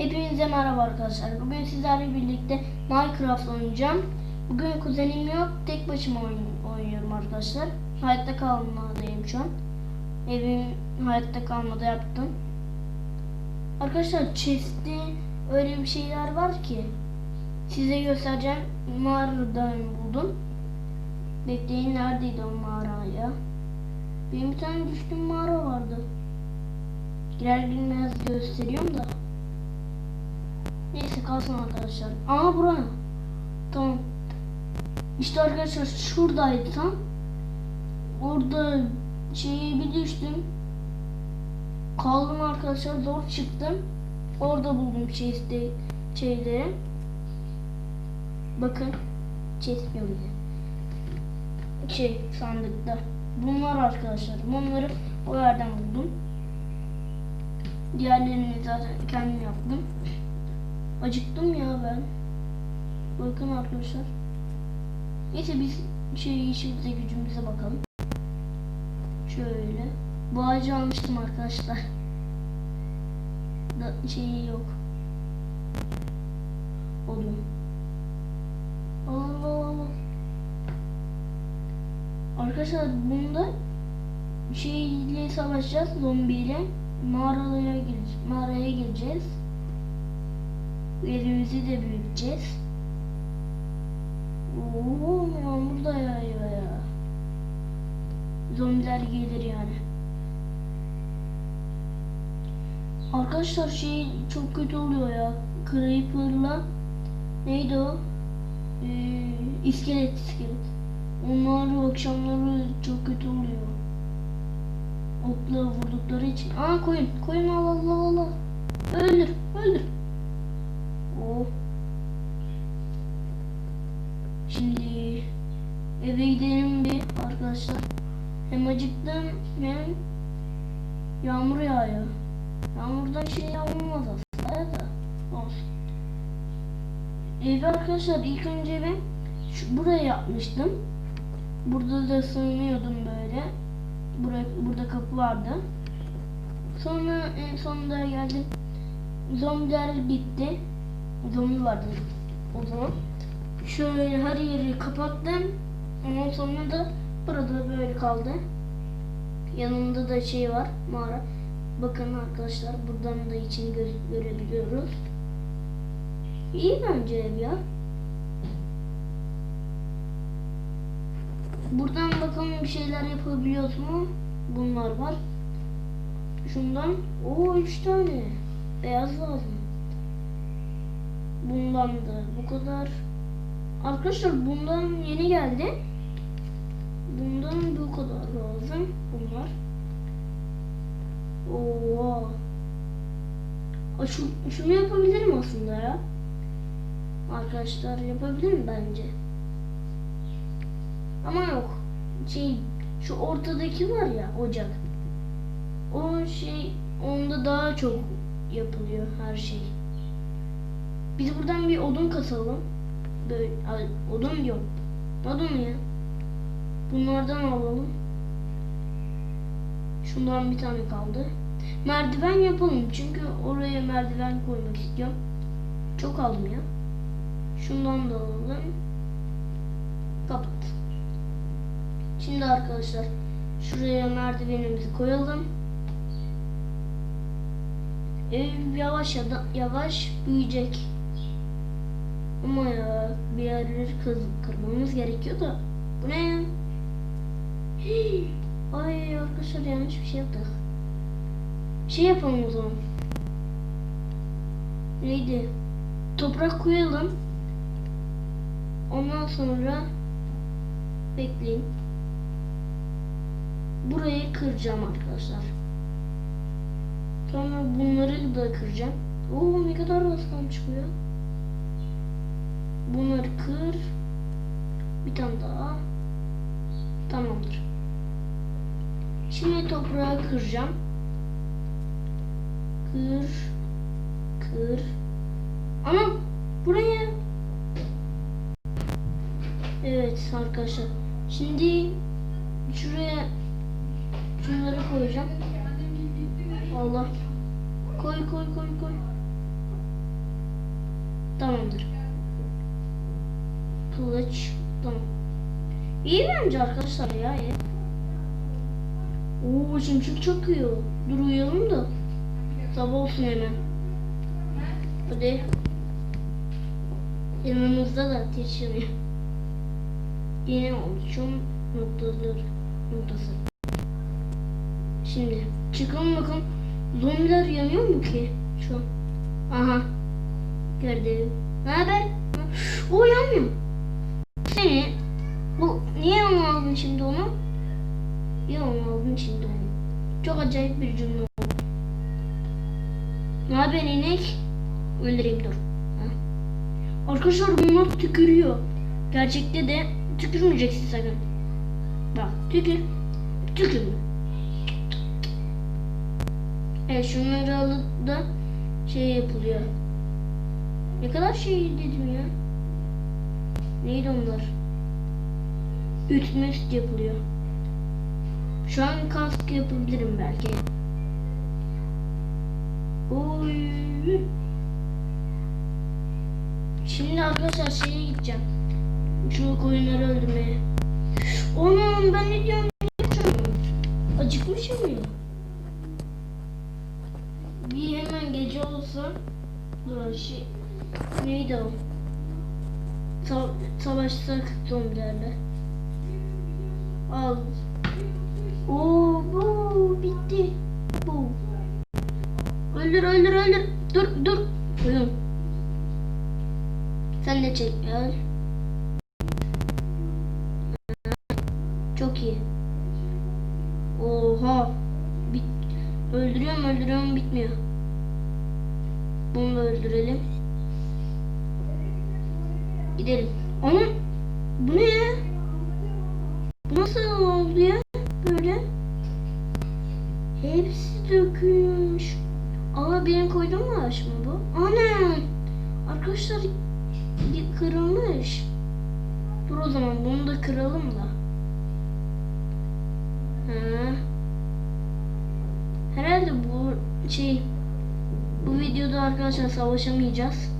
Hepinize merhaba arkadaşlar. Bugün sizlerle birlikte Minecraft oynayacağım. Bugün kuzenim yok. Tek başıma oynuyorum arkadaşlar. Hayatta kalmadayım şu an. Evim hayatta kalmada yaptım. Arkadaşlar chest'te öyle bir şeyler var ki size göstereceğim. Mağaradan buldum. Bekleyin neredeydi o mağara ya? Benim bir tane düştüğüm mağara vardı. Girer girmez gösteriyorum da. Neyse kalsın arkadaşlar. Aa bura. Tamam. İşte arkadaşlar şuradaydı tam. Orada şeyi bir düştüm. Kaldım arkadaşlar zor çıktım. Orada buldum chest'i şeyleri. Bakın chest diyorum. Şey sandıkta. Bunlar arkadaşlar. Bunları o yerden buldum. Diğerlerini zaten kendim yaptım. Acıktım ya ben. Bakın arkadaşlar. Neyse biz şey işimize gücümüze bakalım. Şöyle. Bu ağacı almıştım arkadaşlar. Da şeyi yok. Odun. Allah Allah. Arkadaşlar bunda şeyle savaşacağız zombiyle. Mağaraya gireceğiz. Mağaraya gireceğiz. Evimizi de büyüteceğiz. Oo, yağmur da yağıyor ya. Zombiler gelir yani. Arkadaşlar şey çok kötü oluyor ya. Creeper'la neydi o? Ee, iskelet iskelet. Onlar akşamları çok kötü oluyor. Okla vurdukları için. Aa koyun. Koyun al Allah Allah. Öldür. Öldür. Oh. Şimdi eve gidelim bir arkadaşlar. Hem acıktım hem yağmur yağıyor. Yağmurdan şey yağmurmaz aslında da olsun. Evi arkadaşlar ilk önce ben şu, buraya yapmıştım. Burada da sığınıyordum böyle. Buraya, burada kapı vardı. Sonra en sonunda geldim. Zombiler bitti. Zombi vardı o zaman. Şöyle her yeri kapattım. Ondan sonra da burada böyle kaldı. Yanında da şey var mağara. Bakın arkadaşlar buradan da içini gö- görebiliyoruz. İyi bence ev ya. Buradan bakalım bir şeyler yapabiliyoruz mu? Bunlar var. Şundan o üç tane beyaz lazım. Bundan da bu kadar. Arkadaşlar bundan yeni geldi. Bundan bu kadar lazım. Bunlar. Oo. Aa, Şu, şunu yapabilirim aslında ya. Arkadaşlar yapabilirim bence. Ama yok. Şey şu ortadaki var ya ocak. O şey onda daha çok yapılıyor her şey. Biz buradan bir odun kasalım. Böyle ay, odun yok. Odun ya. Bunlardan alalım. Şundan bir tane kaldı. Merdiven yapalım çünkü oraya merdiven koymak istiyorum. Çok aldım ya. Şundan da alalım. Kapat. Şimdi arkadaşlar şuraya merdivenimizi koyalım. Ev yavaş yavaş büyüyecek. Ama ya bir yerleri kız kırmamız gerekiyor da. Bu ne. Ay arkadaşlar yanlış bir şey yaptık. Şey yapalım o zaman. Neydi? Toprak koyalım. Ondan sonra bekleyin. Burayı kıracağım arkadaşlar. Sonra bunları da kıracağım. Oo ne kadar az bu ya. Bunları kır. Bir tane daha. Tamamdır. Şimdi toprağı kıracağım. Kır. Kır. Ama buraya. Evet arkadaşlar. Şimdi şuraya şunları koyacağım. Allah. Koy koy koy koy. Tamamdır. Kılıç. Tamam. İyi bence arkadaşlar ya. Oo şimşek çakıyor. Dur uyuyalım da. Sabah olsun hemen. Hadi. Yanımızda da ateş yanıyor. Yine oluşum noktaları noktası. Şimdi çıkalım bakalım. Zombiler yanıyor mu ki şu an? Aha. Gördüm. Ne haber? O yanmıyor. Çok acayip bir cümle oldu. Ne haber inek? Öldüreyim dur. Ha. Arkadaşlar bunlar tükürüyor. Gerçekte de tükürmeyeceksin sakın. Bak tükür. Tükürme. Evet şunları alıp da şey yapılıyor. Ne kadar şey dedim ya. Neydi onlar? Ütme yapılıyor. Şu an kask yapabilirim belki. Oy. Şimdi arkadaşlar şeye gideceğim. Şu koyunları öldürmeye. Onun ben ne diyorum? Acıkmışım ya. Bir hemen gece olsa Dur şey neydi o? Sa savaşsak zombilerle. Al. Oo bu bitti. Bu. Öldür öldür öldür. Dur dur. Koyun. Sen de çek gel. Çok iyi. Oha. Bit öldürüyorum öldürüyorum bitmiyor. Bunu da öldürelim. Gidelim. Onun bu ne ya? Bu nasıl oldu ya? Hepsi dökülmüş. Aa benim koyduğum ağaç mı bu? Ana! Arkadaşlar kırılmış. Dur o zaman bunu da kıralım da. Ha. Herhalde bu şey bu videoda arkadaşlar savaşamayacağız.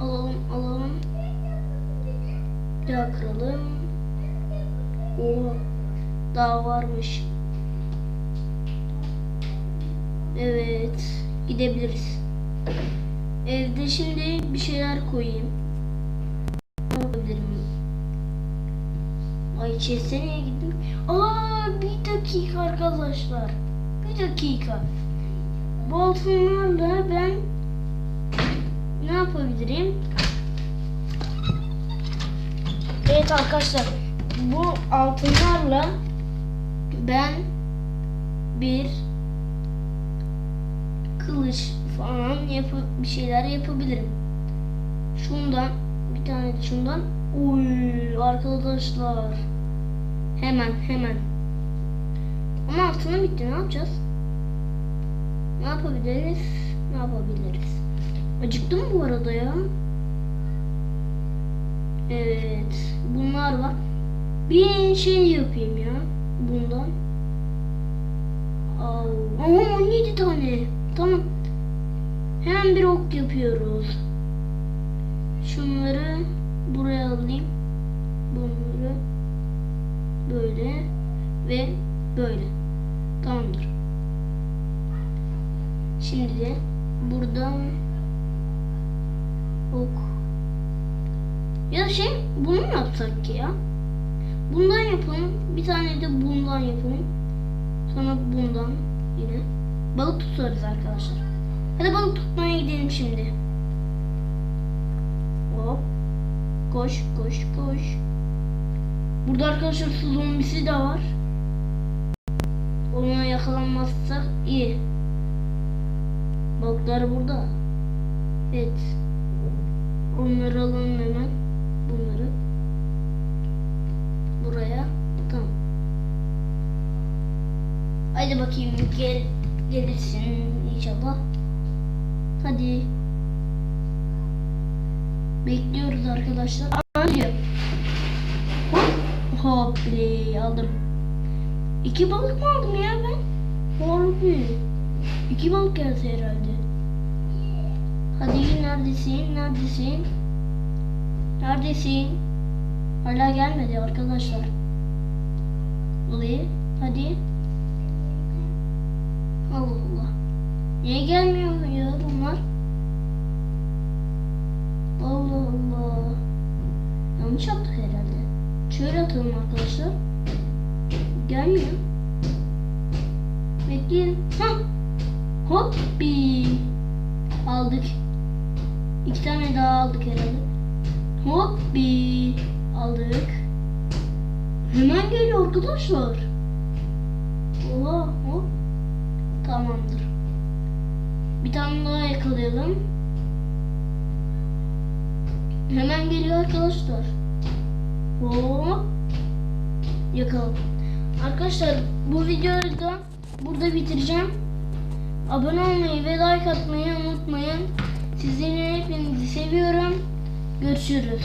Alalım alalım. Bir daha kıralım. Oo, daha varmış. Evet, gidebiliriz. Evde şimdi bir şeyler koyayım. Ne yapabilirim? Ay çesene gittim. Aa bir dakika arkadaşlar. Bir dakika. Bu altınlarla ben ne yapabilirim? Evet arkadaşlar bu altınlarla ben bir kılıç falan yapı bir şeyler yapabilirim. Şundan bir tane şundan. Uy arkadaşlar. Hemen hemen. Ama altına bitti ne yapacağız? Ne yapabiliriz? Ne yapabiliriz? Acıktım bu arada ya. Evet. Bunlar var. Bir şey yapayım ya. Bundan. Aa 17 tane. Tamam. Hemen bir ok yapıyoruz. Şunları buraya alayım. Bunları böyle ve böyle. Tamamdır. Şimdi de buradan ok. Ya şey bunu mu yapsak ki ya? Bundan yapalım. Bir tane de bundan yapalım. Sonra bundan yine. Balık tutarız arkadaşlar. Hadi balık tutmaya gidelim şimdi. Hop. Koş koş koş. Burada arkadaşlar su zombisi de var. Ona yakalanmazsak iyi. Balıklar burada. Evet. Onları alalım hemen. Bunları. Buraya. Tamam. Haydi bakayım gel gelirsin inşallah. Hadi. Bekliyoruz arkadaşlar. Aa, diyor. Hop. Hop bile aldım. İki balık mı aldım ya ben? Harbi. İki balık gelse herhalde. Hadi neredesin? Neredesin? Neredesin? Hala gelmedi arkadaşlar. Hadi. Hadi. Allah Allah. Niye gelmiyor ya bunlar? Allah Allah. Yanlış yaptık herhalde. Şöyle atalım arkadaşlar. Gelmiyor. Bekleyin. Hah. Hop bir. Aldık. İki tane daha aldık herhalde. Hop bir. Aldık. Hemen geliyor arkadaşlar. Oha hop. Tamamdır. Bir tane daha yakalayalım. Hemen geliyor arkadaşlar. Hop. Yakaladım. Arkadaşlar bu videoyu da burada bitireceğim. Abone olmayı ve like atmayı unutmayın. Sizleri hepinizi seviyorum. Görüşürüz.